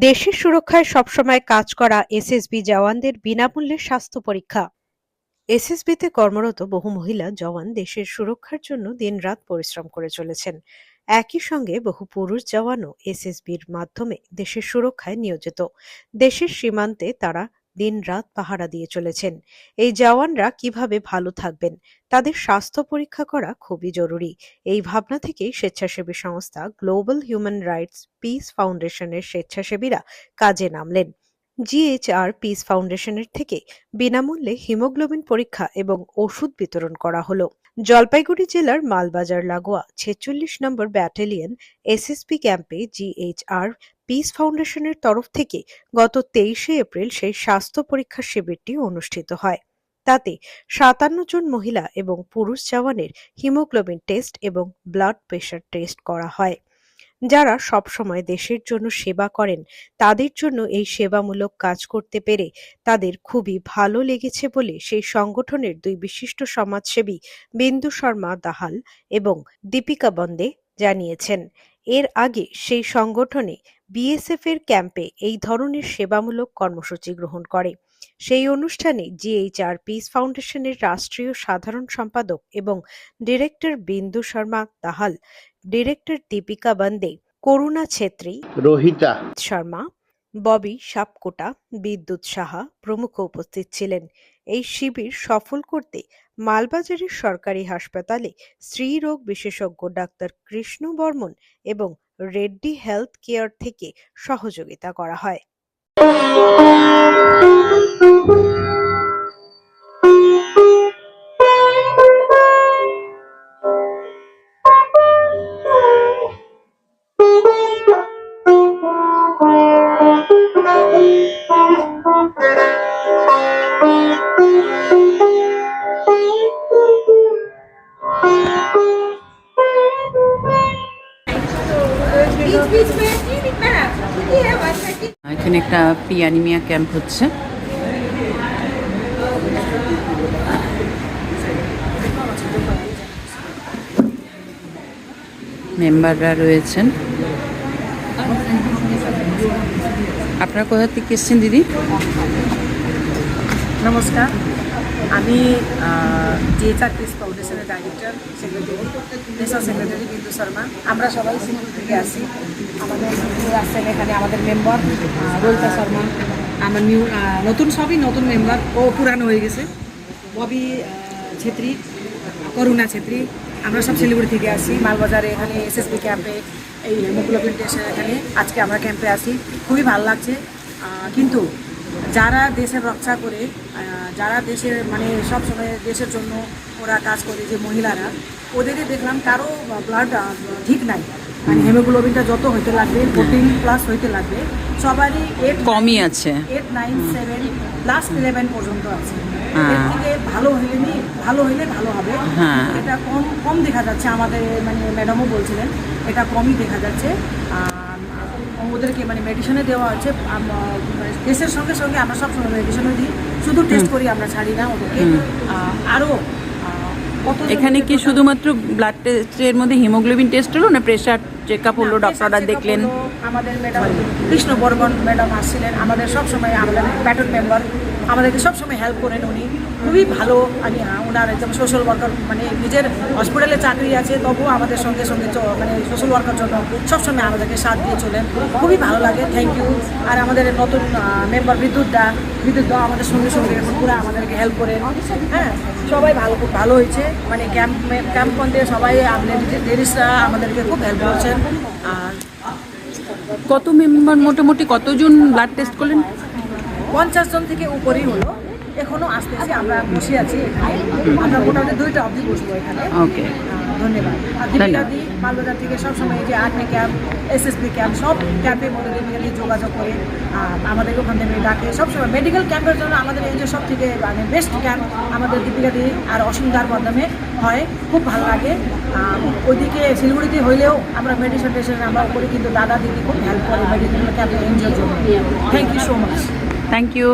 দেশের সুরক্ষায় সবসময় কাজ করা এসএসবি জওয়ানদের বিনামূল্যে স্বাস্থ্য পরীক্ষা। এসএসবিতে কর্মরত বহু মহিলা জওয়ান দেশের সুরক্ষার জন্য দিনরাত পরিশ্রম করে চলেছেন। একই সঙ্গে বহু পুরুষ জওয়ানও এসএসবির মাধ্যমে দেশের সুরক্ষায় নিয়োজিত। দেশের সীমান্তে তারা দিনরাত পাহারা দিয়ে চলেছেন। এই জওয়ানরা কীভাবে ভালো থাকবেন, তাদের স্বাস্থ্য পরীক্ষা করা খুবই জরুরি। এই ভাবনা থেকেই স্বেচ্ছাসেবী সংস্থা গ্লোবাল হিউম্যান রাইটস পিস ফাউন্ডেশনের স্বেচ্ছাসেবীরা কাজে নামলেন। জিএইচআর পিস ফাউন্ডেশনের থেকে বিনামূল্যে হিমোগ্লোবিন পরীক্ষা এবং ওষুধ বিতরণ করা হলো। জলপাইগুড়ি জেলার মালবাজার লাগোয়া ছেচল্লিশ নম্বর ব্যাটালিয়ন এসএসপি ক্যাম্পে জিএইচআর পিস ফাউন্ডেশনের তরফ থেকে গত তেইশে এপ্রিল সেই স্বাস্থ্য পরীক্ষা শিবিরটি অনুষ্ঠিত হয়। তাতে সাতান্ন জন মহিলা এবং পুরুষ জওয়ানের হিমোগ্লোবিন টেস্ট এবং ব্লাড প্রেশার টেস্ট করা হয়। যারা সবসময় দেশের জন্য সেবা করেন, তাদের জন্য এই সেবামূলক কাজ করতে পেরে তাদের খুবই ভালো লেগেছে বলে সেই সংগঠনের দুই বিশিষ্ট সমাজসেবী বিন্দু শর্মা দাহাল এবং দীপিকা বন্দে জানিয়েছেন, এর আগে সেই সংগঠনে বিএসএফ এর ক্যাম্পে এই ধরনের সেবামূলক কর্মসূচি গ্রহণ করে। সেই অনুষ্ঠানে জিএইচআর পিস ফাউন্ডেশনের রাষ্ট্রীয় সাধারণ সম্পাদক এবং ডিরেক্টর বিন্দু শর্মা দাহাল ডিরেক্টর দীপিকা বন্দে করুণা ছেত্রী রোহিতা। শর্মা ববি সাপকোটা বিদ্যুৎ সাহা প্রমুখ উপস্থিত ছিলেন। এই শিবির সফল করতে মালবাজারের সরকারি হাসপাতালে স্ত্রীরোগ বিশেষজ্ঞ ডাক্তার কৃষ্ণ বর্মন এবং রেড্ডি হেলথ কেয়ার থেকে সহযোগিতা করা হয়। এখানে একটা প্রি অ্যানিমিয়া ক্যাম্প হচ্ছে। মেম্বাররা রয়েছেন। আপনারা কোথা থেকে এসছেন দিদি? নমস্কার। আমি জিএচআর পিস ফাউন্ডেশনের director secretary national secretary Bindu Sharma. আমরা সবাই সিঙ্গুর থেকে আসি আমাদের আসছেন এখানে আমাদের মেম্বার রোহিতা শর্মা। আমার নিউ নতুন সবই নতুন মেম্বার ও পুরানো হয়ে গেছে। ববি ছেত্রী, করুণা ছেত্রী। আমরা সব শিলিগুড়ি থেকে আসি মালবাজারে এখানে এসএসবি ক্যাম্পে এই হেমোগ্লোবিন টেস্টের এখানে আজকে আমরা ক্যাম্পে আসি খুবই ভালো লাগছে। কিন্তু যারা দেশের রক্ষা করে যারা দেশের মানে সব সময় দেশের জন্য ওরা কাজ করে যে মহিলারা ওদেরকে দেখলাম কারও ব্লাড ঠিক নাই। মানে হেমোগ্লোবিনটা যত হইতে লাগবে ফোরটিন প্লাস হইতে লাগবে সবারই এইট কমই আছে। Eight nine seven plus eleven পর্যন্ত আছে। হ্যাঁ। এর থেকে ভালো হইলে নি ভালো হইলে ভালো হবে। হ্যাঁ। এটা কম কম দেখা যাচ্ছে আমাদের মানে ম্যাডামও বলছিলেন এটা কমই দেখা যাচ্ছে। ওদেরকে মানে মেডিসিনে দেওয়া হচ্ছে আম- মানে টেস্টের সঙ্গে সঙ্গে আমরা সবসময় মেডিসিনও দিই। শুধু টেস্ট করি আমরা ছাড়ি না ওদেরকে। আরও এখানে কি শুধুমাত্র ব্লাড টেস্টের মধ্যে হিমোগ্লোবিন টেস্ট হলো না প্রেশার চেক আপ হলো ডক্টররা দেখলেন? আমাদের ম্যাডাম কৃষ্ণ বর্মন ম্যাডাম আসছিলেন আমাদের সবসময় আমাদের প্যাটার্ন মেম্বার আমাদেরকে সবসময় হেল্প করেন উনি। খুবই ভালো, আমি ওনার একদম সোশ্যাল ওয়ার্কার মানে নিজের হসপিটালে চাকরি আছে, তবুও আমাদের সঙ্গে সঙ্গে মানে সোশ্যাল ওয়ার্কার জন্য সবসময় আমাদেরকে সাথ দিয়ে চলেন। খুবই ভালো লাগে থ্যাংক ইউ আর আমাদের নতুন মেম্বার বিদ্যুৎ দা বিদ্যুৎ দা আমাদের সঙ্গে সঙ্গে এখন পুরো আমাদেরকে হেল্প করেন। হ্যাঁ সবাই ভালো, খুব ভালো হয়েছে। মানে ক্যাম্প ক্যাম্প মধ্যে সবাই আমাদের লেডিসরা আমাদেরকে খুব হেল্প করছেন। আর কত মেম্বার মোটামুটি কতজন ব্লাড টেস্ট করলেন? পঞ্চাশ জন থেকে উপরেই হলো। এখনও আসতেছি আমরা বসে আছি এখানে। আমরা মোটামুটি দুইটা অবধি বসবো এখানে। ওকে। ধন্যবাদ। আর দীপিকা দি মালবাজার থেকে সবসময় এই যে আর্মি ক্যাম্প ক্যাম্প সব ক্যাম্পের মধ্যে দীপিকা দি যোগাযোগ করে আহ, আমাদেরকে ওখান থেকে ডাকে। সবসময় মেডিকেল ক্যাম্পের জন্য আমাদের এই যে সব থেকে মানে বেস্ট ক্যাম্প আমাদের দীপিকা দি আর অসীমদার মাধ্যমে হয়। খুব ভালো লাগে। ওইদিকে শিলিগুড়িতে হইলেও আমরা মেডিসিন টেশন আমরা করি কিন্তু দাদা দিদি খুব হেল্প করে মেডিকেল ক্যাম্পে এনজিওর জন্য thank you so much thank you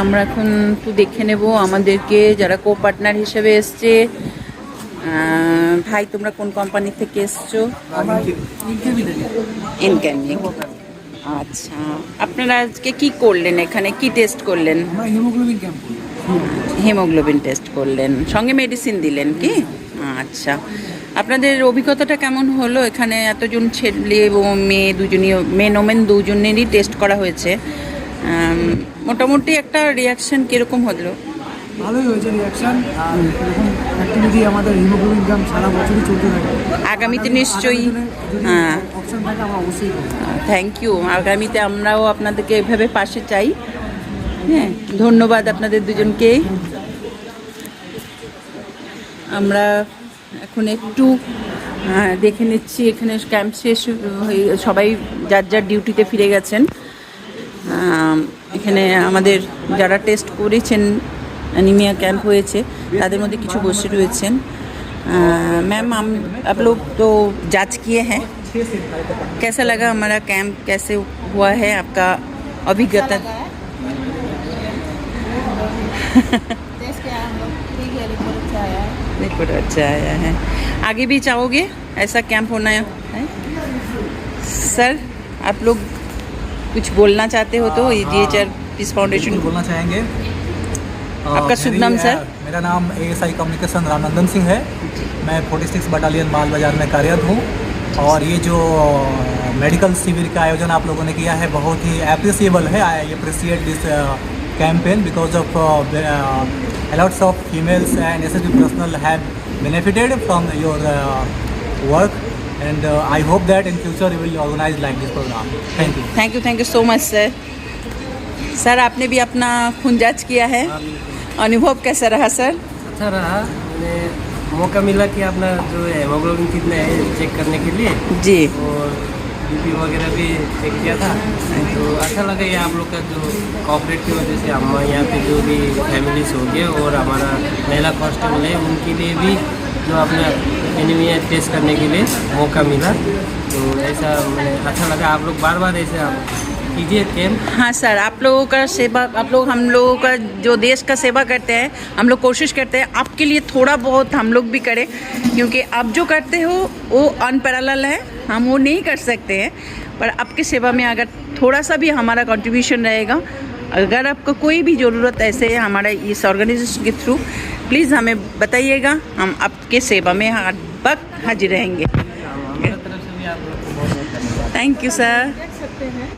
আমরা এখন একটু দেখে নেব আমাদেরকে যারা কো পার্টনার হিসেবে এসছে। ভাই তোমরা কোন কোম্পানি থেকে এসছো? আচ্ছা আপনারা আজকে কি করলেন এখানে? কি টেস্ট করলেন? হিমোগ্লোবিন টেস্ট করলেন। সঙ্গে মেডিসিন দিলেন কি? আচ্ছা। আপনাদের অভিজ্ঞতাটা কেমন হলো? এখানে এতজন ছেলে এবং মেয়ে দুজনই মেন ওমেন দুজনেরই টেস্ট করা হয়েছে। মোটামুটি একটা রিয়াকশন কীরকম হলো? ভালোই হয়েছে রিয়াকশন আর এরকম অ্যাক্টিভিটি আমাদের হিমোগ্লোবিন সারা বছরই চলতে থাকে। আগামীতে নিশ্চয়ই হ্যাঁ। অপশন থাকে আমরা অবশ্যই থ্যাংক ইউ আগামীতে আমরাও আপনাদেরকে এভাবে পাশে চাই। হ্যাঁ ধন্যবাদ আপনাদের দুজনকে। আমরা এখন একটু আহ, দেখে নিচ্ছি এখানে ক্যাম্প শেষ হয়ে সবাই যার যার ডিউটিতে ফিরে গেছেন আম, এখানে আমাদের যারা টেস্ট করেছেন অ্যানিমিয়া ক্যাম্প হয়েছে তাদের মধ্যে কিছু বসে রয়েছেন मैम हम आप लोग तो जांच किए हैं कैसा लगा हमारा कैंप कैसे हुआ है आपका अभिज्ञता रिपोर्ट अच्छा आया है। आगे भी चाहोगे ऐसा कैंप होना है? सर आप लोग कुछ बोलना चाहते हो तो G H R peace foundation बोलना चाहेंगे। आपका शुभ नाम, सर? मेरा नाम A S I communication Ramnandan Singh है। मैं 46 बटालियन माल बाज़ार में कार्यरत हूँ। और ये जो मेडिकल शिविर का आयोजन आप लोगों ने किया है बहुत ही अप्रिसिएबल है। I appreciate this campaign because of of females and S S personal have benefited from your uh, work. And uh, I hope that in future you will organize like this program. Thank you. Thank you thank you so much sir sir आपने भी अपना खून जाँच किया है? अनुभव कैसा रहा सर अच्छा रहा। मैंने मौका मिला कि अपना जो है हेमोग्लोबिन कितना है चेक करने के लिए। जी। और बीपी वगैरह भी चेक किया था। तो अच्छा लगा ये आप लोग का जो कॉपरेट की वजह से हम यहाँ पे जो भी फैमिलीज़ हो गए और हमारा महिला कांस्टेबल है, उनके लिए भी जो अपना एनीमिया टेस्ट करने के लिए मौका मिला। तो ऐसा अच्छा लगा आप लोग बार बार ऐसे कीजिए कैंप हाँ सर, आप लोगों का सेवा, आप लोग, हम लोगों का जो देश का सेवा करते हैं, हम लोग कोशिश करते हैं, आपके लिए थोड़ा बहुत हम लोग भी करें, क्योंकि आप जो करते हो वो अनपैरल है हम वो नहीं कर सकते हैं। पर आपके सेवा में अगर थोड़ा सा भी हमारा कंट्रीब्यूशन रहेगा अगर आपको कोई भी ज़रूरत ऐसे है हमारे इस ऑर्गेनाइजेशन के थ्रू प्लीज़ हमें बताइएगा हम आपके सेवा में हर वक्त हाजिर रहेंगे। हमारी तरफ़ से भी आप लोग को बहुत बहुत धन्यवाद। Thank you sir